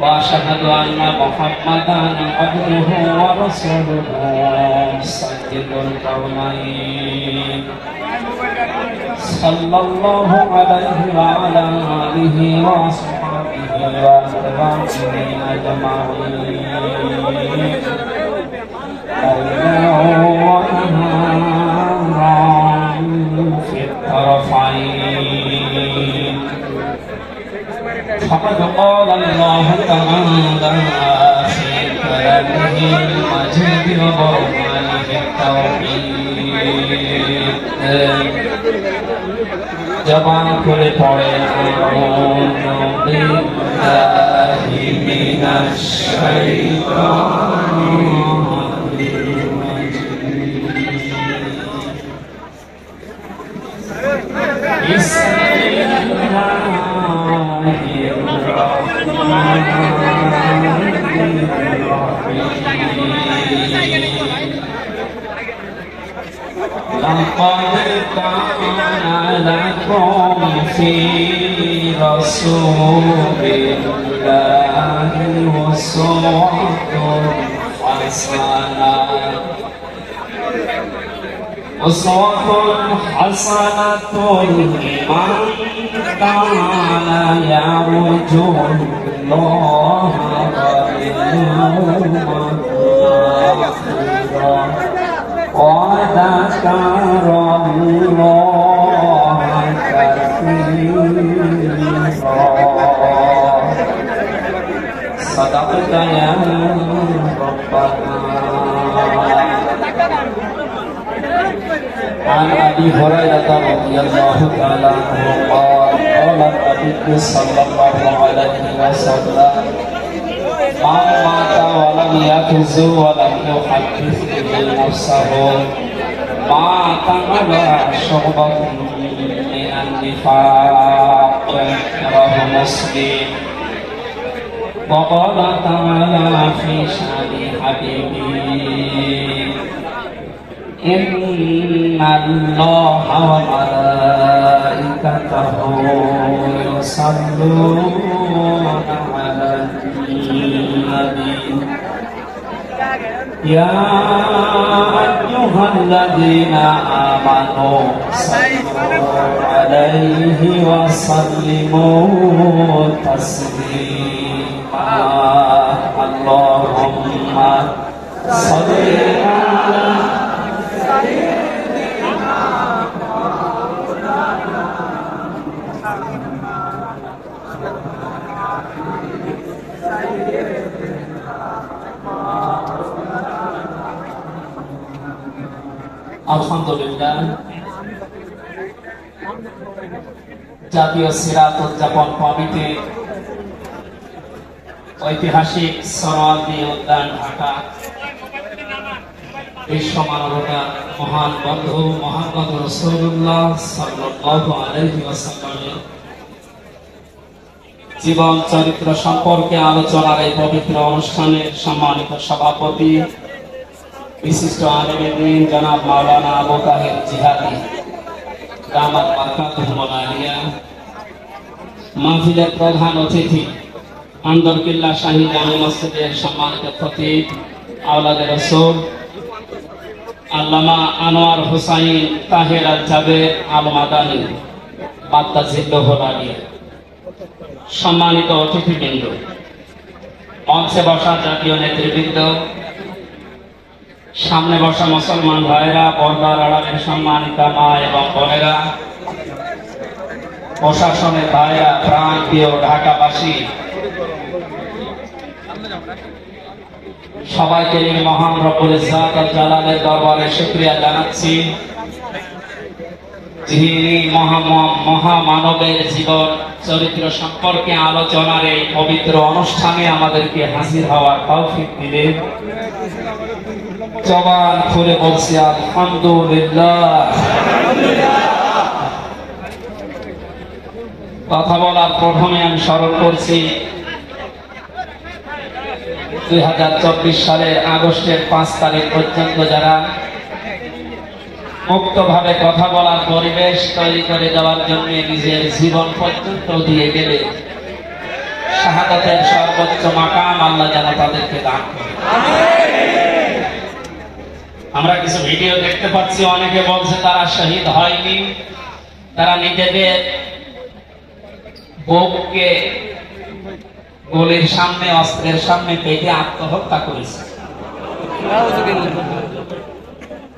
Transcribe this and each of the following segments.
وأشهد أن محمدا عبده ورسوله سيد الكونين صلى الله عليه وعلى آله وصحبه وأتباعه أجمعين في الطرفين فقد قال الله تعالى في كلامه المجيد وبرهانه التوحيد জবান করে পড়ে أعوذ بالله من الشيطان لكم في رسول الله أسوة حسنة أسوة حسنة لمن كان يرجو الله واليوم الآخر وذكر الله صدقت يا ربنا عن ابي هريره رضي الله تعالى عنه قال قال النبي صلى الله عليه وسلم من مات ولم يكز ولم يحدث به نفسه مات على شعبة من النفاق رواه مسلم وقال تعالى في شان حبيبه إن الله وملائكته يصلون على النبي يا أيها الذين آمنوا صلوا عليه وسلموا تسليما اللهم صل على আলহামদুলিল্লাহ জাতীয় সিরাত উদযাপন কমিটি ঐতিহাসিক সরওয়ার্দী উদ্যান ঢাকা। বিশ্ব মানবতা মহান বন্ধু মোহাম্মদ জীবন চরিত্র সম্পর্কে আলোচনার এই পবিত্র অনুষ্ঠানের সম্মানিত সভাপতি, বিশিষ্ট আলমেদিন জনাব মাওলানা আবু তাহের জিহাদি মাহফিলের প্রধান অতিথি আন্দরকিল্লা শাহী জামে মসজিদের সম্মানিত খতিব আওলাদের রসুল, আল্লামা আনোয়ার হুসাইন তাহের আল জাবের আল মাদানী বাত্তা জিল্লুহুল আলিয়া সম্মানিত অতিথিবৃন্দ, মঞ্চে বসা জাতীয় নেতৃবৃন্দ, সামনে বসা মুসলমান ভাইরা পর্দার আড়ালের সম্মানিতা মা এবং বোনেরা, প্রশাসনের ভাইরা প্রাণ প্রিয় ঢাকাবাসী, সবাইকে মহান রব্বুল জালালের দরবারে শুকরিয়া জানাচ্ছি। মহামানবের জীবন, চরিত্র সম্পর্কে আলোচনার এই পবিত্র অনুষ্ঠানে আমাদেরকে হাজির হওয়ার তৌফিক দিলেন। জবান খুলে বলছি, আলহামদুলিল্লাহ। কথা বলার প্রথমে আমি স্মরণ করছি, দুই হাজার চব্বিশ সালের আগস্টের পাঁচ তারিখ পর্যন্ত যারা মুক্তভাবে কথা বলার পরিবেশ তৈরি করে দেওয়ার জন্য নিজের জীবন পর্যন্ত দিয়ে গেলে শাহাদাতের সর্বোচ্চ মাকাম আল্লাহ যেন তাদেরকে দান আমরা কিছু ভিডিও দেখতে পাচ্ছি, অনেকে বলছে তারা শহীদ হয়নি, তারা নিজেদের বউকে গলির সামনে, অস্ত্রের সামনে পেটে আত্মহত্যা করেছে।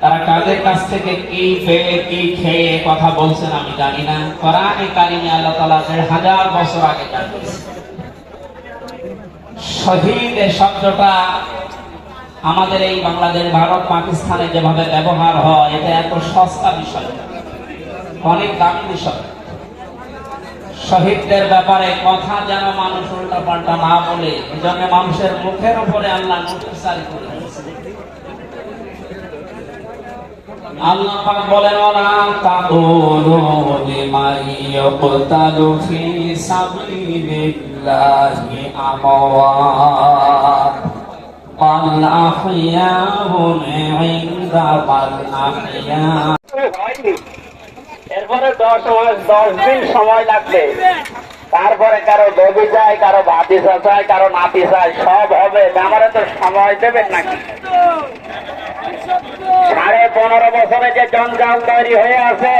তারা কাদের কাছ থেকে কি পেয়ে, কি খেয়ে কথা বলছেন আমি জানি না। কোরআনে আল্লাহ তাআলা হাজার বছর আগে জানিয়েছে শহীদ শব্দটা আমাদের এই বাংলাদেশ, ভারত, পাকিস্তানে যেভাবে ব্যবহার হয়, এটা এত সস্তা বিষয় অনেক দামি বিষয়। শহীদদের ব্যাপারে কথা যেন মানুষ উল্টা পাল্টা না বলে এজন্য মানুষের মুখের উপরে আল্লাহ নোটিশ জারি করে দিয়েছে। আল্লাহ পাক বলেন ওলা তাকুলু লিমান ইয়াকতালু ফি সাবিলিল্লাহি আমওয়াত قل أحياء عند بل أحياء হয়নি এরপরে দশ দিন সময় লাগবে। তারপরে কারও ববি চাই, কারও ভাতিসা চাই কারও নাতি চাই, সব হবে। আমারে তো সময় দেবেন নাকি? সাড়ে পনেরো বছরে যে জঞ্জাল তৈরি হয়ে আছে,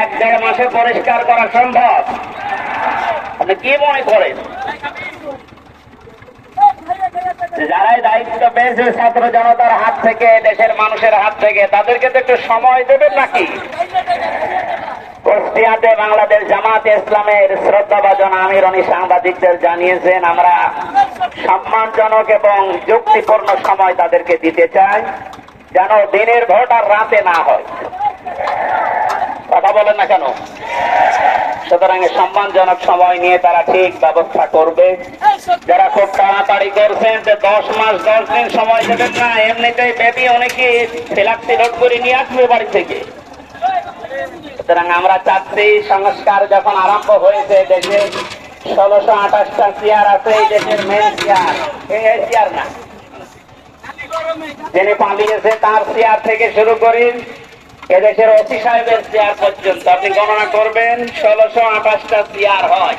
এক দেড় মাসে পরিষ্কার করা সম্ভব। আপনি কি মনে করেন? যারাই দায়িত্ব পেয়েছে ছাত্র জনতার হাত থেকে, দেশের মানুষের হাত থেকে, তাদেরকে তো একটু সময় দেবেন নাকি? কুষ্টিয়াতে বাংলাদেশ জামাত ইসলামের শ্রদ্ধাভাজন আমির উনি সাংবাদিকদের জানিয়েছেন, আমরা সম্মানজনক এবং যুক্তিপূর্ণ সময় তাদেরকে দিতে চাই, যেন দিনের ভোট আর রাতে না হয়। কথা বলেন না কেন? সুতরাং সম্মানজনক সময় নিয়ে তারা ঠিক ব্যবস্থা করবে। যারা খুব তাড়াতাড়ি করছেন যে দশ মাস, দশ দিন সময় দেবেন না, এমনিতেই বেবি অনেকে ফেলাক্সি লোড করে নিয়ে আসবে বাড়ি থেকে। সুতরাং আমরা চাকরি সংস্কার যখন আরম্ভ হয়েছে দেশে ষোলোশো আঠাশটা চেয়ার আছে, এই দেশের মেন চেয়ার। চেয়ার না। যিনি পালিয়েছে তার চেয়ার থেকে শুরু করি, এদেশের অতি সাহেবের চেয়ার পর্যন্ত। আপনি গণনা করবেন, ষোলোশো আঠাশটা চেয়ার হয়।